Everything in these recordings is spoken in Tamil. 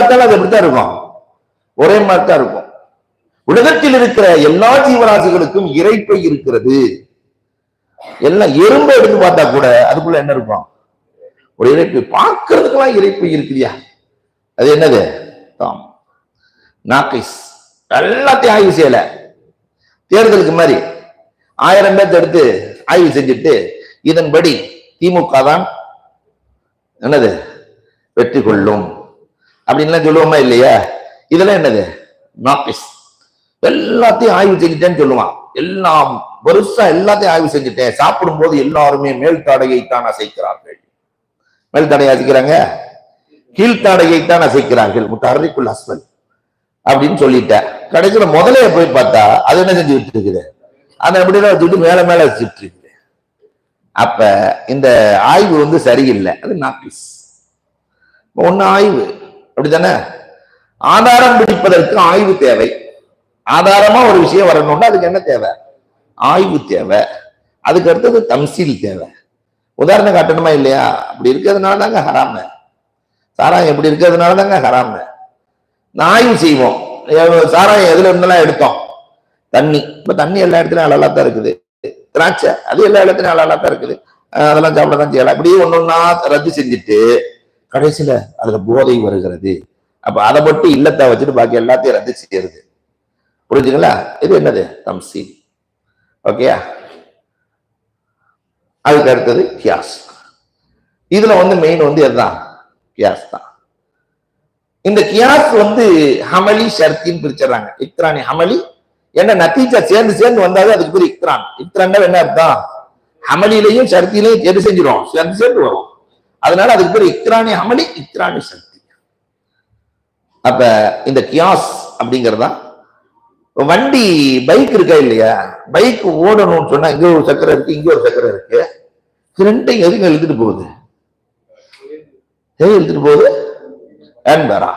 பார்த்தாலும் அது எப்படித்தான் இருக்கும். ஒரே மாதிரி தான் இருக்கும். உலகத்தில் இருக்கிற எல்லா ஜீவராசிகளுக்கும் இறைப்பை இருக்கிறது. எல்லாம் எறும்பை எடுத்து பார்த்தா கூட அதுக்குள்ள என்ன இருக்கும்? ஒரு இறைப்பு. பார்க்கறதுக்கெல்லாம் இறைப்பை இருக்குதியா? அது என்னது? தாம். நாக்கைஸ். எல்லாத்தையும் ஆய்வு செய்யல. தேர்தலுக்கு மாதிரி ஆயிரம் பேர்த்த எடுத்து ஆய்வு செஞ்சுட்டு இதன்படி திமுக தான் என்னது? வெற்றி கொள்ளும். அப்படின்லாம் சொல்லுவோமா இல்லையா? இதெல்லாம் என்னது? நாபிஸ் எல்லாத்தையும் ஆய்வு செஞ்சுட்டேன்னு சொல்லுவான். எல்லாம் பெருசா எல்லாத்தையும் ஆய்வு செஞ்சுட்டேன். சாப்பிடும்போது எல்லாருமே மேல் தாடையை தான் அசைக்கிறார்கள். மேல் தாடையை அசைக்கிறாங்க? கீழ்த்தாடையை தான் அசைக்கிறார்கள். முத்தாரிக்குள் ஹஸ்பல் அப்படின்னு சொல்லிட்டேன். கடைசியில முதலே போய் பார்த்தா அது என்ன செஞ்சுட்டு இருக்குது? அந்த அப்படிதான் வச்சுட்டு மேல மேல வச்சுட்டு இருக்குது. அப்ப இந்த ஆய்வு வந்து சரியில்லை. அது நாபிஸ் ஒன்னு ஆய்வு. அப்படித்தானே? ஆதாரம் பிடிப்பதற்கு ஆய்வு தேவை. ஆதாரமா ஒரு விஷயம் வரணும்னா அதுக்கு என்ன தேவை? ஆய்வு தேவை. அதுக்கு அடுத்தது தம்சீல் தேவை. உதாரணம் காட்டணுமா இல்லையா? அப்படி இருக்கிறதுனால தாங்க ஹராம. சாராயம் எப்படி இருக்கிறதுனால தாங்க ஹராம. நான் ஆய்வு செய்வோம். சாராயம் எதுல இருந்தெல்லாம் எடுத்தோம்? தண்ணி. இப்ப தண்ணி எல்லா இடத்துலயும் அழகா தான் இருக்குது. திராட்சை அது எல்லா இடத்துலயும் அழகா தான் இருக்குது. அதெல்லாம் சாப்பிட தான் செய்யலாம். அப்படியே ஒன்னொன்னா ரத்து செஞ்சுட்டு கடைசியில அதுல போதை வருகிறது. அப்ப அதை மட்டும் இல்லத்தை வச்சுட்டு பாக்கி எல்லாத்தையும் ரத்து செய்யறது. புரிஞ்சுங்களா? இது என்னது? தம்சி ஓகேயா அதுக்கு அடுத்தது கியாஸ். இதுல வந்து மெயின் வந்து எதுதான்? கியாஸ் தான். இந்த கியாஸ் வந்து ஹமலி ஷர்த்தின்னு பிரிச்சிடறாங்க. இக்ரானி ஹமலி. என்ன? நத்தீஜா சேர்ந்து சேர்ந்து வந்தாலே அதுக்கு பேர் இக்ரான். இக்ரான் என்ன அர்த்தம்? ஹமலிலையும் ஷர்த்திலையும் எது செஞ்சிடும் சேர்ந்து சேர்ந்து வரும். அதனால அதுக்கு பேர் இக்ரானி அமளி இக்ரானி சக்தி. அப்ப இந்த கியாஸ் அப்படிங்கறதா? வண்டி பைக் இருக்கா இல்லையா? பைக் ஓடணும்னு சொன்னா இங்க ஒரு சக்கரம் இருக்கு இங்க ஒரு சக்கரம் இருக்கு. இது ரெண்டையும் எதுங்க இழுத்துட்டு போகுது? எது இழுத்துட்டு போகுது? ஹேண்ட்பேரா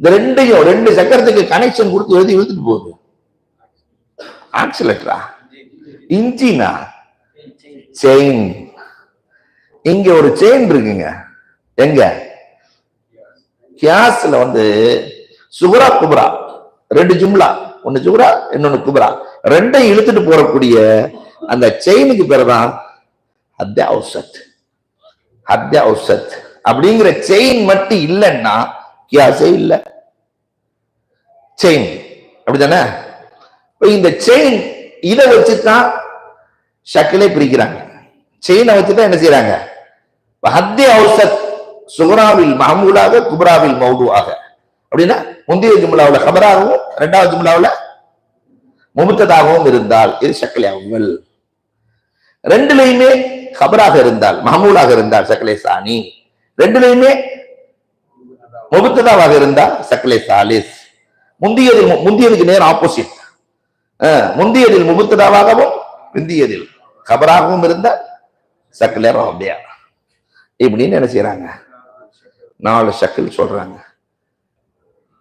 இந்த ரெண்டையும் ரெண்டு சக்கரத்துக்கு கனெக்ஷன் கொடுத்து எழுதி இழுத்துட்டு போகுது? ஆக்சிலேட்டரா இன்ஜினா செயின் இங்க ஒரு செயின் இருக்குங்க. எங்க? கியாஸ்ல வந்து சுகுரா குபரா. ரெண்டு ஜும்லா. ஒன்னு சுகுரா இன்னொன்னு குபரா. ரெண்டையும் இழுத்துட்டு போறக்கூடிய அந்த செயினுக்கு பேர் தான் ஹத்யா ஔசத். ஹத்யா ஔசத். அப்படிங்கிற செயின் மட்டும் இல்லைன்னா கியாஸே இல்லை. செயின் அப்படிதானே இந்த செயின் இதை வச்சுதான் ஷக்கிலே பிரிக்கிறாங்க. செயினை வச்சுதான் என்ன செய்யறாங்க ஹத்தி அவுசத் சுகராவில் மஹமூலாக குபராவில் மௌதுவாக. அப்படின்னா முந்தைய ஜும்லாவுல கபராகவும் இரண்டாவது ஜும்லாவுல முமுத்ததாகவும் இருந்தால் இது ஷக்கலே ரெண்டுலையுமே கபராக இருந்தால் மஹமூலாக இருந்தால் சக்கலே சாணி ரெண்டுலையுமே முபுத்ததாவாக இருந்தால் சக்கலே சாலிஸ். முந்தியதில் முந்தியதுக்கு நேர் ஆப்போசிட் முந்தியதில் முபுத்ததாவாகவும் பிந்தியதில் கபராகவும் இருந்தால் சக்கலே ரஹபியா இப்படின்னு என்ன செய்யறாங்க நாலு சக்கல் சொல்றாங்க.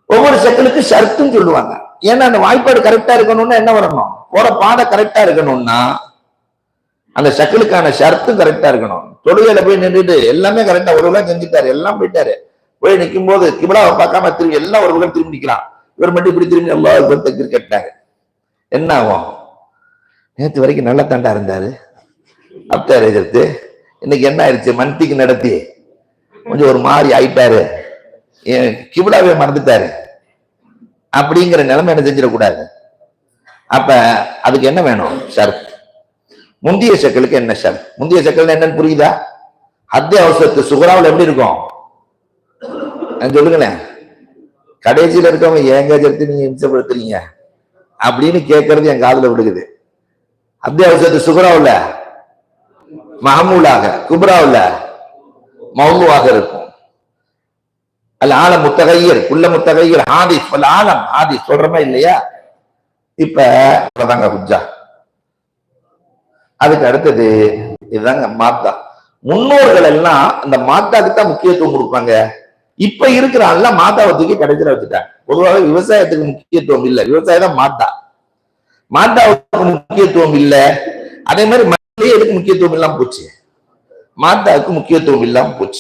ஒவ்வொரு ஷக்கிலுக்கு ஷர்த்தும் சொல்லுவாங்க. ஏன்னா அந்த வாய்ப்பாடு கரெக்டா இருக்கணும்னா என்ன வரணும்? போற பாதை கரெக்டா இருக்கணும்னா அந்த ஷக்கிலுக்கான ஷர்த்தும் கரெக்டா இருக்கணும். தொழுகையில போய் நின்றுட்டு எல்லாமே கரெக்டா ஒரு செஞ்சுட்டாரு எல்லாம் போயிட்டாரு. போய் நிற்கும் போது இவ்வளவு பார்க்காம திரும்பி எல்லாம் ஒரு திரும்பி நிற்கிறான் இவர் மட்டும் இப்படி திரும்பி எல்லா பேர் கட்டினாரு என்ன ஆகும்? நேற்று வரைக்கும் நல்ல தாண்டா இருந்தாரு. அப்தார் எதிர்த்து இன்னைக்கு என்ன ஆயிடுச்சு மன்திக்கு நடத்தி கொஞ்சம் ஒரு மாதிரி ஆயிட்டாரு. ஏன் கிபிலாவே மறந்துட்டாரு. அப்படிங்கிற நிலைமை என்ன செஞ்சிடக்கூடாது? அப்ப அதுக்கு என்ன வேணும்? ஷர்த். முந்தைய சக்கலுக்கு என்ன ஷர்த்? முந்தைய சக்கல் என்னன்னு புரியுதா? ஹத்திய அவசரத்து சுகராவில் எப்படி இருக்கும்? சொல்லுங்களேன். கடைசியில் இருக்கவங்க ஏங்க சேர்த்து நீங்க இம்சப்படுத்துறீங்க? அப்படின்னு கேட்கறது என் காதில் விடுக்குது ஹத்திய அவசரத்து சுகராவில் மஹமூலாக குப்ராவில் மௌலுவாக இருக்கும். அல் ஆலம் முத்தகையர் குள்ள முத்தகையர் ஹாதிஸ் அல் ஆலம் ஹாதிஸ் சொல்றமா இல்லையா? இப்ப தாங்க குஜா அதுக்கு அடுத்தது இதுதாங்க மாத்தா. முன்னோர்கள் எல்லாம் அந்த மாத்தாக்கு தான் முக்கியத்துவம் கொடுப்பாங்க. இப்ப இருக்கிற மாத்தாவை தூக்கி கடைசியில வச்சுட்டாங்க. பொதுவாக விவசாயத்துக்கு முக்கியத்துவம் இல்ல. விவசாயம் தான் மாத்தா. மாத்தாவுக்கு முக்கியத்துவம் இல்லை. அதே மாதிரி எதுக்கு முக்கியத்துவம் இல்லாம போச்சு. மாத்தாவுக்கு முக்கியத்துவம் இல்லாம போச்சு.